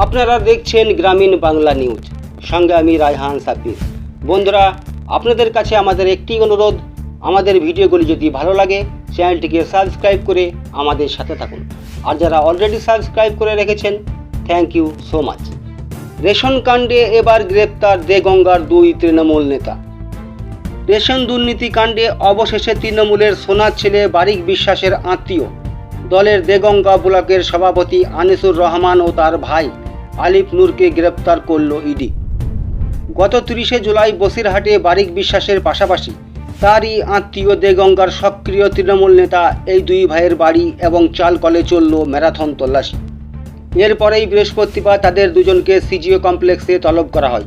আপনারা দেখছেন গ্রামীণ বাংলা নিউজ। সঙ্গে আমি রায়হান সাব্বির বন্ধুরা, আপনাদের কাছে আমাদের একটি অনুরোধ। আমাদের ভিডিওগুলি যদি ভালো লাগে, চ্যানেলটিকে সাবস্ক্রাইব করে আমাদের সাথে থাকুন। আর যারা অলরেডি সাবস্ক্রাইব করে রেখেছেন thank you so much ration কাণ্ডে এবার গ্রেপ্তার দেগঙ্গার দুই তৃণমূল নেতা। রেশন দুর্নীতি কাণ্ডে অবশেষে তৃণমূলের সোনার ছেলে বারিক বিশ্বাসের আত্মীয়। দলের দেগঙ্গা ব্লকের সভাপতি আনিসুর রহমান ও তার ভাই। আলিফ নূরকে গ্রেপ্তার করল ইডি। গত তিরিশে জুলাই বসিরহাটে বারিক বিশ্বাসের পাশাপাশি তারই আত্মীয় দেগঙ্গার সক্রিয় তৃণমূল নেতা, এই দুই ভাইয়ের বাড়ি এবং চাল কলে চলল ম্যারাথন তল্লাশি। এরপরেই বৃহস্পতিবার তাদের দুজনকে সিজিও কমপ্লেক্সে তলব করা হয়।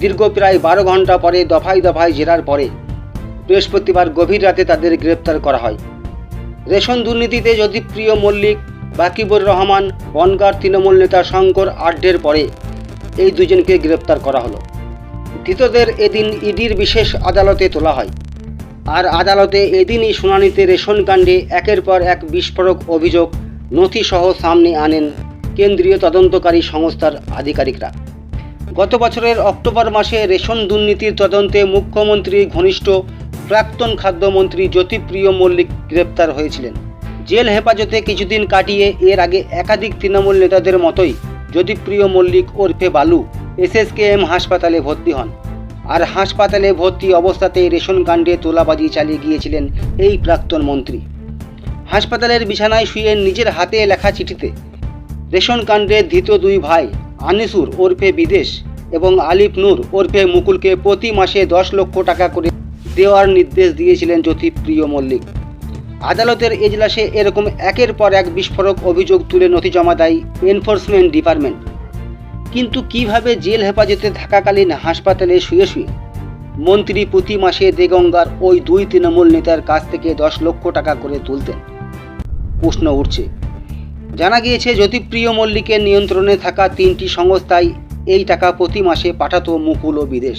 দীর্ঘ প্রায় বারো ঘণ্টা পরে দফায় দফায় জেরার পরে বৃহস্পতিবার গভীর রাতে তাদের গ্রেপ্তার করা হয়। রেশন দুর্নীতিতে যদি প্রিয় মল্লিক বাকিবুর রহমান, বনগার তৃণমূল নেতা শঙ্কর আড্ডের পরে এই দুজনকে গ্রেপ্তার করা হলো। ধৃতদের এদিন ইডির বিশেষ আদালতে তোলা হয়। আর আদালতে এদিনই শুনানিতে রেশন কাণ্ডে একের পর এক বিস্ফোরক অভিযোগ নথিসহ সামনে আনেন কেন্দ্রীয় তদন্তকারী সংস্থার আধিকারিকরা। গত বছরের অক্টোবর মাসে রেশন দুর্নীতির তদন্তে মুখ্যমন্ত্রী, ঘনিষ্ঠ প্রাক্তন খাদ্যমন্ত্রী জ্যোতিপ্রিয় মল্লিক গ্রেপ্তার হয়েছিলেন। জেল হেফাজতে কিছুদিন কাটিয়ে এর আগে একাধিক তৃণমূল নেতাদের মতোই জ্যোতিপ্রিয় মল্লিক ওরফে বালু, এসএসকেএম হাসপাতালে ভর্তি হন। আর হাসপাতালে ভর্তি অবস্থাতেই রেশন কাণ্ডে তোলাবাজি চালিয়ে গিয়েছিলেন এই প্রাক্তন মন্ত্রী। হাসপাতালের বিছানায় শুয়ে নিজের হাতে লেখা চিঠিতে, রেশন কাণ্ডে ধৃত দুই ভাই, আনিসুর ওরফে বিদেশ এবং আলিফ নূর ওরফে মুকুলকে প্রতি মাসে দশ লক্ষ টাকা করে দেওয়ার নির্দেশ দিয়েছিলেন জ্যোতিপ্রিয় মল্লিক। আদালতের এজলাসে এরকম একের পর এক বিস্ফোরক অভিযোগ তুলে নথি জমা দেয় এনফোর্সমেন্ট ডিপার্টমেন্ট। কিন্তু কীভাবে জেল হেফাজতে থাকাকালীন হাসপাতালে শুয়ে শুয়ে? মন্ত্রী প্রতি মাসে দেগঙ্গার ওই দুই তৃণমূল নেতার কাছ থেকে দশ লক্ষ টাকা করে তুলতেন। প্রশ্ন উঠছে। জানা গিয়েছে, জ্যোতিপ্রিয় মল্লিকের নিয়ন্ত্রণে থাকা তিনটি সংস্থায় এই টাকা প্রতি মাসে পাঠাতো মুকুল ও বিদেশ।